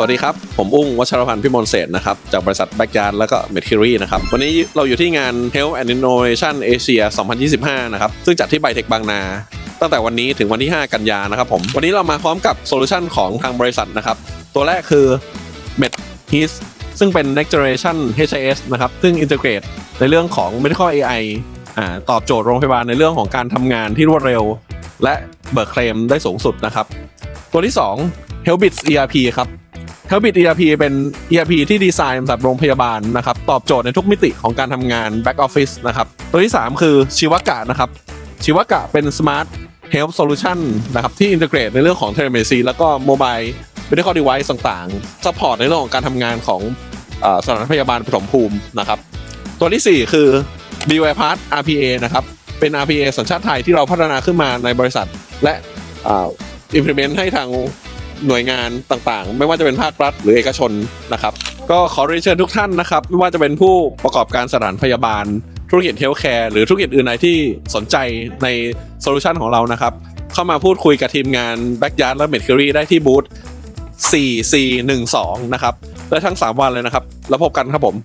สวัสดีครับ ผมอุ้งวัชรพันธ์พิมลเศษนะครับ จากบริษัทแบ็กยาร์ดแล้วก็เมทิรีนะครับ วันนี้เราอยู่ที่งาน Health and Innovation Asia 2025 นะครับ ซึ่งจัดที่ไบเทคบางนาตั้งแต่วันนี้ถึงวันที่ 5 กันยานะครับผมวันนี้เรามาพร้อมกับโซลูชันของทางบริษัทนะครับ ตัวแรกคือ Med His ซึ่งเป็น next generation HIS นะครับ ซึ่ง integrate ในเรื่องของ medical AI อ่าตอบโจทย์โรงพยาบาลในเรื่องของการทำงานที่รวดเร็ว และเบิกเคลมได้สูงสุดนะครับ ตัวที่ 2 Helbits ERP ครับ Helbit ERP เป็น ERP ที่ดีไซน์สำหรับโรงพยาบาลนะครับ ตอบโจทย์ในทุกมิติของการทำงาน Back Office นะครับ ตัวที่ 3 คือชิวกะนะครับ ชิวกะเป็น Smart Health Solution นะครับ ที่ integrate ในเรื่องของ Telemedicine แล้วก็ Mobile Medical Device ต่างๆ support ในเรื่องของการทำงานของอสถานพยาบาลปฐมภูมินะครับ ตัวที่ 4 คือ b y p a s RPA นะครับ เป็น RPA สัญชาติไทยที่เราพัฒนาขึ้นมาในบริษัท และอ่า implement ให้ทาง หน่วยงานต่างๆ ไม่ว่าจะเป็นภาครัฐหรือเอกชนนะครับ ก็ขอเรียนเชิญทุกท่านนะครับ ไม่ว่าจะเป็นผู้ประกอบการสถานพยาบาล ธุรกิจเฮลท์แคร์หรือธุรกิจอื่นใดที่สนใจในโซลูชันของเรานะครับ เข้ามาพูดคุยกับทีมงาน Backyard และ Mercury ได้ที่บูธ4412 นะครับ และทั้ง 3 วันเลยนะครับ แล้วพบกันครับผม